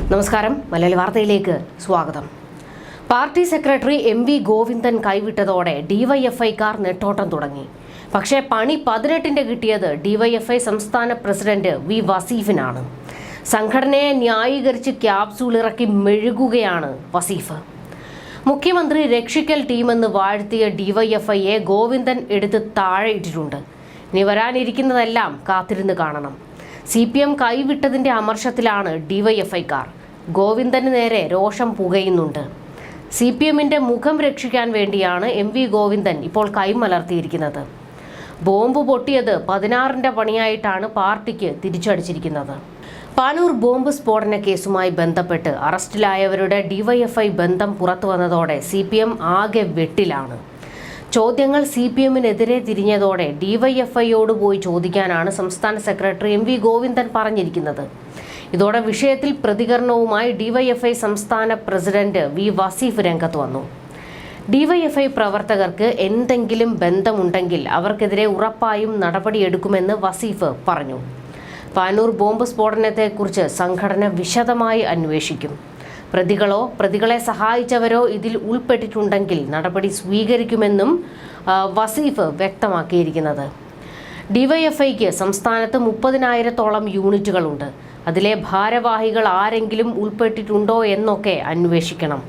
നമസ്കാരം. മലയാളി വാർത്തയിലേക്ക് സ്വാഗതം. Party secretary M V Govindan കൈവിട്ടതോടെ ഡിവൈഎഫ്ഐക്കാർ നെട്ടോട്ടം തുടങ്ങി. പക്ഷേ പണി പതിനെട്ടിന്റെ കിട്ടിയത് ഡിവൈഎഫ്ഐ സംസ്ഥാന പ്രസിഡന്റ് വി വസീഫിനാണ്. സംഘടനയെ ന്യായീകരിച്ച് ക്യാപ്സൂൾ ഇറക്കി മെഴുകുകയാണ് വസീഫ്. മുഖ്യമന്ത്രി രക്ഷിക്കൽ ടീമെന്ന് വാഴ്ത്തിയ ഡിവൈഎഫ്ഐയെ ഗോവിന്ദൻ എടുത്ത് താഴെ ഇട്ടിട്ടുണ്ട്. ഇനി വരാനിരിക്കുന്നതെല്ലാം കാത്തിരുന്ന് കാണണം. സി പി എം കൈവിട്ടതിന്റെ അമർഷത്തിലാണ് ഡിവൈഎഫ്ഐക്കാർ. ഗോവിന്ദന് നേരെ രോഷം പുകയുന്നുണ്ട്. സി പി എമ്മിന്റെ മുഖം രക്ഷിക്കാൻ വേണ്ടിയാണ് എം വി ഗോവിന്ദൻ ഇപ്പോൾ കൈമലർത്തിയിരിക്കുന്നത്. ബോംബ് പൊട്ടിയത് പതിനാറിന്റെ പണിയായിട്ടാണ് പാർട്ടിക്ക് തിരിച്ചടിച്ചിരിക്കുന്നത്. പാനൂർ ബോംബ് സ്ഫോടന കേസുമായി ബന്ധപ്പെട്ട് അറസ്റ്റിലായവരുടെ ഡിവൈഎഫ്ഐ ബന്ധം പുറത്തു വന്നതോടെ സി പി എം ആകെ വെട്ടിലാണ്. ചോദ്യങ്ങൾ സി പി എമ്മിനെതിരെ തിരിഞ്ഞതോടെ ഡിവൈഎഫ്ഐയോട് പോയി ചോദിക്കാനാണ് സംസ്ഥാന സെക്രട്ടറി എം വി ഗോവിന്ദൻ പറഞ്ഞിരിക്കുന്നത്. ഇതോടെ വിഷയത്തിൽ പ്രതികരണവുമായി ഡിവൈഎഫ്ഐ സംസ്ഥാന പ്രസിഡന്റ് വി വസീഫ് രംഗത്ത് വന്നു. ഡിവൈഎഫ്ഐ പ്രവർത്തകർക്ക് എന്തെങ്കിലും ബന്ധമുണ്ടെങ്കിൽ അവർക്കെതിരെ ഉറപ്പായും നടപടിയെടുക്കുമെന്ന് വസീഫ് പറഞ്ഞു. പാനൂർ ബോംബ് സ്ഫോടനത്തെക്കുറിച്ച് സംഘടന വിശദമായി അന്വേഷിക്കും. പ്രതികളോ പ്രതികളെ സഹായിച്ചവരോ ഇതിൽ ഉൾപ്പെട്ടിട്ടുണ്ടെങ്കിൽ നടപടി സ്വീകരിക്കുമെന്നും വസീഫ് വ്യക്തമാക്കിയിരിക്കുന്നത്. ഡിവൈഎഫ്ഐക്ക് സംസ്ഥാനത്ത് മുപ്പതിനായിരത്തോളം യൂണിറ്റുകളുണ്ട്. അതിലെ ഭാരവാഹികൾ ആരെങ്കിലും ഉൾപ്പെട്ടിട്ടുണ്ടോ എന്നൊക്കെ അന്വേഷിക്കണം.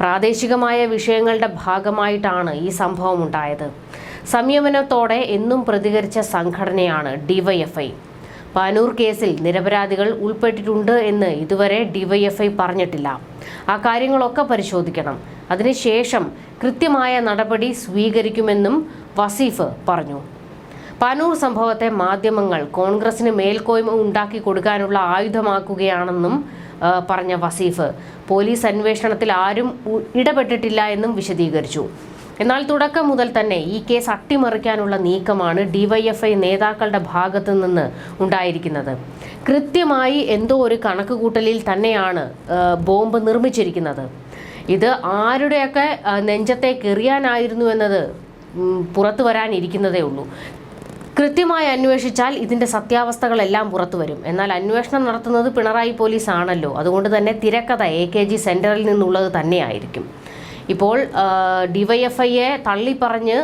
പ്രാദേശികമായ വിഷയങ്ങളുടെ ഭാഗമായിട്ടാണ് ഈ സംഭവം ഉണ്ടായത് സംയമനത്തോടെ എന്നും പ്രതികരിച്ച സംഘടനയാണ് ഡിവൈഎഫ്ഐ. പാനൂർ കേസിൽ നിരപരാധികൾ ഉൾപ്പെട്ടിട്ടുണ്ട് എന്ന് ഇതുവരെ ഡിവൈഎഫ്ഐ പറഞ്ഞിട്ടില്ല. ആ കാര്യങ്ങളൊക്കെ പരിശോധിക്കണം. അതിനുശേഷം കൃത്യമായ നടപടി സ്വീകരിക്കുമെന്നും വസീഫ് പറഞ്ഞു. പാനൂർ സംഭവത്തെ മാധ്യമങ്ങൾ കോൺഗ്രസിന് മേൽക്കോയ്മ ഉണ്ടാക്കി കൊടുക്കാനുള്ള ആയുധമാക്കുകയാണെന്നും പറഞ്ഞ വസീഫ്. പോലീസ് അന്വേഷണത്തിൽ ആരും ഇടപെട്ടിട്ടില്ല എന്നും വിശദീകരിച്ചു. എന്നാൽ തുടക്കം മുതൽ തന്നെ ഈ കേസ് അട്ടിമറിക്കാനുള്ള നീക്കമാണ് ഡിവൈഎഫ്ഐ നേതാക്കളുടെ ഭാഗത്തു നിന്ന് ഉണ്ടായിരിക്കുന്നത്. കൃത്യമായി എന്തോ ഒരു കണക്കുകൂട്ടലിൽ തന്നെയാണ് ബോംബ് നിർമ്മിച്ചിരിക്കുന്നത്. ഇത് ആരുടെയൊക്കെ നെഞ്ചത്തേക്ക് എറിയാനായിരുന്നു എന്നത് പുറത്തു വരാനിരിക്കുന്നതേ ഉള്ളൂ. കൃത്യമായി അന്വേഷിച്ചാൽ ഇതിന്റെ സത്യാവസ്ഥകളെല്ലാം പുറത്തു വരും. എന്നാൽ അന്വേഷണം നടത്തുന്നത് പിണറായി പോലീസ് ആണല്ലോ അതുകൊണ്ട് തന്നെ തിരക്കഥ എ കെ ജി സെന്ററിൽ നിന്നുള്ളത് തന്നെയായിരിക്കും. ഇപ്പോൾ ഡിവൈഎഫ്ഐയെ തള്ളിപ്പറഞ്ഞ്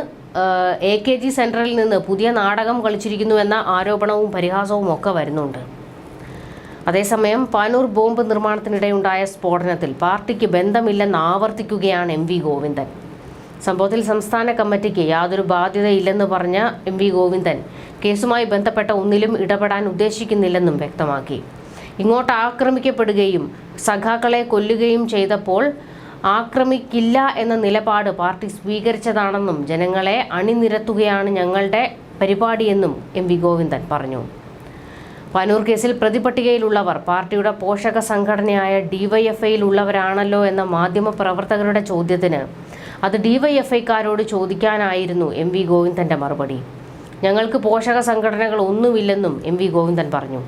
എ കെ ജി സെന്ററിൽ നിന്ന് പുതിയ നാടകം കളിച്ചിരിക്കുന്നുവെന്ന ആരോപണവും പരിഹാസവും ഒക്കെ വരുന്നുണ്ട്. അതേസമയം പാനൂർ ബോംബ് നിർമ്മാണത്തിനിടെയുണ്ടായ സ്ഫോടനത്തിൽ പാർട്ടിക്ക് ബന്ധമില്ലെന്ന് ആവർത്തിക്കുകയാണ് എം വി ഗോവിന്ദൻ. സംഭവത്തിൽ സംസ്ഥാന കമ്മിറ്റിക്ക് യാതൊരു ബാധ്യതയില്ലെന്ന് പറഞ്ഞ എം വി ഗോവിന്ദൻ കേസുമായി ബന്ധപ്പെട്ട ഒന്നിലും ഇടപെടാൻ ഉദ്ദേശിക്കുന്നില്ലെന്നും വ്യക്തമാക്കി. ഇങ്ങോട്ട് ആക്രമിക്കപ്പെടുകയും സഖാക്കളെ കൊല്ലുകയും ചെയ്തപ്പോൾ ആക്രമിക്കില്ല എന്ന നിലപാട് പാർട്ടി സ്വീകരിച്ചതാണെന്നും ജനങ്ങളെ അണിനിരത്തുകയാണ് ഞങ്ങളുടെ പരിപാടിയെന്നും എം വി ഗോവിന്ദൻ പറഞ്ഞു. പനൂർ കേസിൽ പ്രതിപട്ടികയിലുള്ളവർ പാർട്ടിയുടെ പോഷക സംഘടനയായ ഡിവൈഎഫ്ഐയിൽ ഉള്ളവരാണല്ലോ എന്ന മാധ്യമ പ്രവർത്തകരുടെ ചോദ്യത്തിന് അത് ഡിവൈഎഫ്ഐക്കാരോട് ചോദിക്കാനായിരുന്നു എം വി ഗോവിന്ദന്റെ മറുപടി. ഞങ്ങൾക്ക് പോഷക സംഘടനകൾ ഒന്നുമില്ലെന്നും എം വി ഗോവിന്ദൻ പറഞ്ഞു.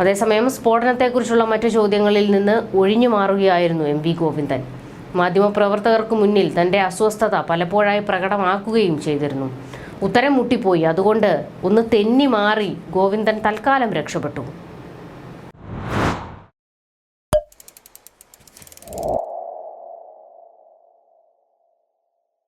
അതേസമയം സ്ഫോടനത്തെക്കുറിച്ചുള്ള മറ്റു ചോദ്യങ്ങളിൽ നിന്ന് ഒഴിഞ്ഞു മാറുകയായിരുന്നു എം വി ഗോവിന്ദൻ. മാധ്യമപ്രവർത്തകർക്ക് മുന്നിൽ തന്റെ അസ്വസ്ഥത പലപ്പോഴായി പ്രകടമാക്കുകയും ചെയ്തിരുന്നു. ഉത്തരം മുട്ടിപ്പോയി. അതുകൊണ്ട് ഒന്ന് തെന്നി മാറി ഗോവിന്ദൻ തൽക്കാലം രക്ഷപ്പെട്ടു.